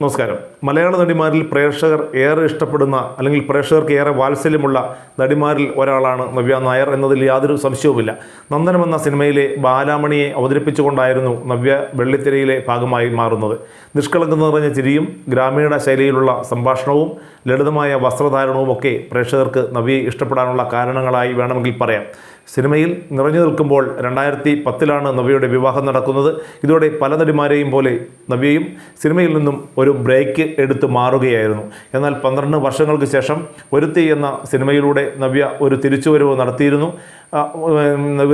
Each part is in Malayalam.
നമസ്കാരം. മലയാള നടിമാരിൽ പ്രേക്ഷകർ ഏറെ ഇഷ്ടപ്പെടുന്ന അല്ലെങ്കിൽ പ്രേക്ഷകർക്ക് ഏറെ വാത്സല്യമുള്ള നടിമാരിൽ ഒരാളാണ് നവ്യ നായർ എന്നതിൽ യാതൊരു സംശയവുമില്ല. നന്ദനം എന്ന സിനിമയിലെ ബാലാമണിയെ അവതരിപ്പിച്ചുകൊണ്ടായിരുന്നു നവ്യ വെള്ളിത്തിരയിലെ ഭാഗമായി മാറുന്നത്. നിഷ്കളങ്കം നിറഞ്ഞ ചിരിയും ഗ്രാമീണ ശൈലിയിലുള്ള സംഭാഷണവും ലളിതമായ വസ്ത്രധാരണവും ഒക്കെ പ്രേക്ഷകർക്ക് നവ്യയെ ഇഷ്ടപ്പെടാനുള്ള കാരണങ്ങളായി വേണമെങ്കിൽ പറയാം. സിനിമയിൽ നിറഞ്ഞു നിൽക്കുമ്പോൾ രണ്ടായിരത്തി പത്തിലാണ് നവ്യയുടെ വിവാഹം നടക്കുന്നത്. ഇതോടെ പല നടിമാരെയും പോലെ നവ്യയും സിനിമയിൽ നിന്നും ഒരു ബ്രേക്ക് എടുത്ത് മാറുകയായിരുന്നു. എന്നാൽ പന്ത്രണ്ട് വർഷങ്ങൾക്ക് ശേഷം ഒരുത്തി എന്ന സിനിമയിലൂടെ നവ്യ ഒരു തിരിച്ചുവരവ് നടത്തിയിരുന്നു.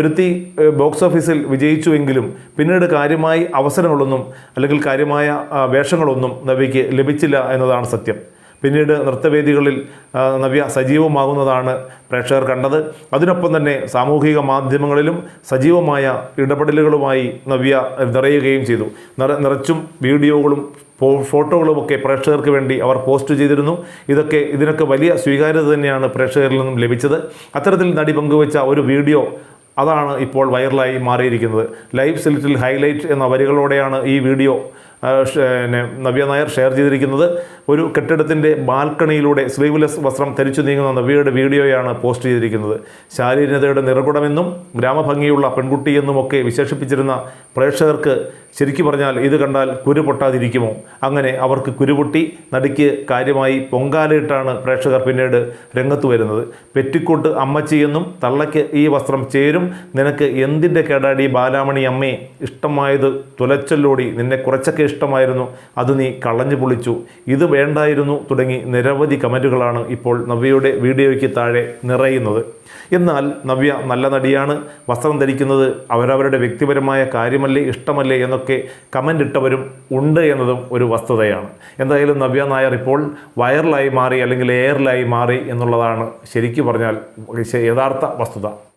ഒരുത്തി ബോക്സ് ഓഫീസിൽ വിജയിച്ചുവെങ്കിലും പിന്നീട് കാര്യമായി അവസരങ്ങളൊന്നും അല്ലെങ്കിൽ കാര്യമായ വേഷങ്ങളൊന്നും നവ്യയ്ക്ക് ലഭിച്ചില്ല എന്നതാണ് സത്യം. പിന്നീട് നൃത്തവേദികളിൽ നവ്യ സജീവമാകുന്നതാണ് പ്രേക്ഷകർ കണ്ടത്. അതിനൊപ്പം തന്നെ സാമൂഹിക മാധ്യമങ്ങളിലും സജീവമായ ഇടപെടലുകളുമായി നവ്യ നിറയുകയും ചെയ്തു. നിറ നിറച്ചും വീഡിയോകളും ഫോട്ടോകളുമൊക്കെ പ്രേക്ഷകർക്ക് വേണ്ടി അവർ പോസ്റ്റ് ചെയ്തിരുന്നു. ഇതൊക്കെ ഇതിനൊക്കെ വലിയ സ്വീകാര്യത തന്നെയാണ് പ്രേക്ഷകരിൽ നിന്നും ലഭിച്ചത്. അത്തരത്തിൽ നടി പങ്കുവച്ച ഒരു വീഡിയോ അതാണ് ഇപ്പോൾ വൈറലായി മാറിയിരിക്കുന്നത്. ലൈഫ് സെലിറ്റിൽ ഹൈലൈറ്റ് എന്ന വരികളോടെയാണ് ഈ വീഡിയോ പിന്നെ നവ്യ നായർ ഷെയർ ചെയ്തിരിക്കുന്നത് ഒരു കെട്ടിടത്തിന്റെ ബാൽക്കണിയിലൂടെ സ്ലീവ്ലെസ് വസ്ത്രം ധരിച്ചു നീങ്ങുന്ന നവ്യയുടെ വീഡിയോയാണ് പോസ്റ്റ് ചെയ്തിരിക്കുന്നത്. ശാരീരികതയുടെ നിറകുടമെന്നും ഗ്രാമഭംഗിയുള്ള പെൺകുട്ടിയെന്നുമൊക്കെ വിശേഷിപ്പിച്ചിരുന്ന പ്രേക്ഷകർക്ക് ശരിക്കും പറഞ്ഞാൽ ഇത് കണ്ടാൽ കുരു പൊട്ടാതിരിക്കുമോ? അങ്ങനെ അവർക്ക് കുരുപൊട്ടി നടിക്ക് കാര്യമായി പൊങ്കാലയിട്ടാണ് പ്രേക്ഷകർ പിന്നീട് രംഗത്ത് വരുന്നത്. പെറ്റിക്കോട്ട് അമ്മച്ചി എന്നും തള്ളയ്ക്ക് ഈ വസ്ത്രം ചേരും. നിനക്ക് എന്തിന്റെ കേടാടി ബാലാമണി അമ്മേ? ഇഷ്ടമായത് തുലച്ചല്ലോടി നിന്നെ കുറച്ചൊക്കെ ഇഷ്ടമായിരുന്നു. അത് നീ കളഞ്ഞു പൊളിച്ചു. ഇത് വേണ്ടായിരുന്നു തുടങ്ങി നിരവധി കമന്റുകളാണ് ഇപ്പോൾ നവ്യയുടെ വീഡിയോയ്ക്ക് താഴെ നിറയുന്നത്. എന്നാൽ നവ്യ നല്ല നടിയാണ്. വസ്ത്രം ധരിക്കുന്നത് അവരവരുടെ വ്യക്തിപരമായ കാര്യമല്ലേ ഇഷ്ടമല്ലേ എന്നൊക്കെ കമന്റ് ഇട്ടവരും ഉണ്ട് എന്നതും ഒരു വസ്തുതയാണ്. എന്തായാലും നവ്യ നായർ ഇപ്പോൾ വൈറലായി മാറി അല്ലെങ്കിൽ എയറിലായി മാറി എന്നുള്ളതാണ് ശരിക്കു പറഞ്ഞാൽ യഥാർത്ഥ വസ്തുത.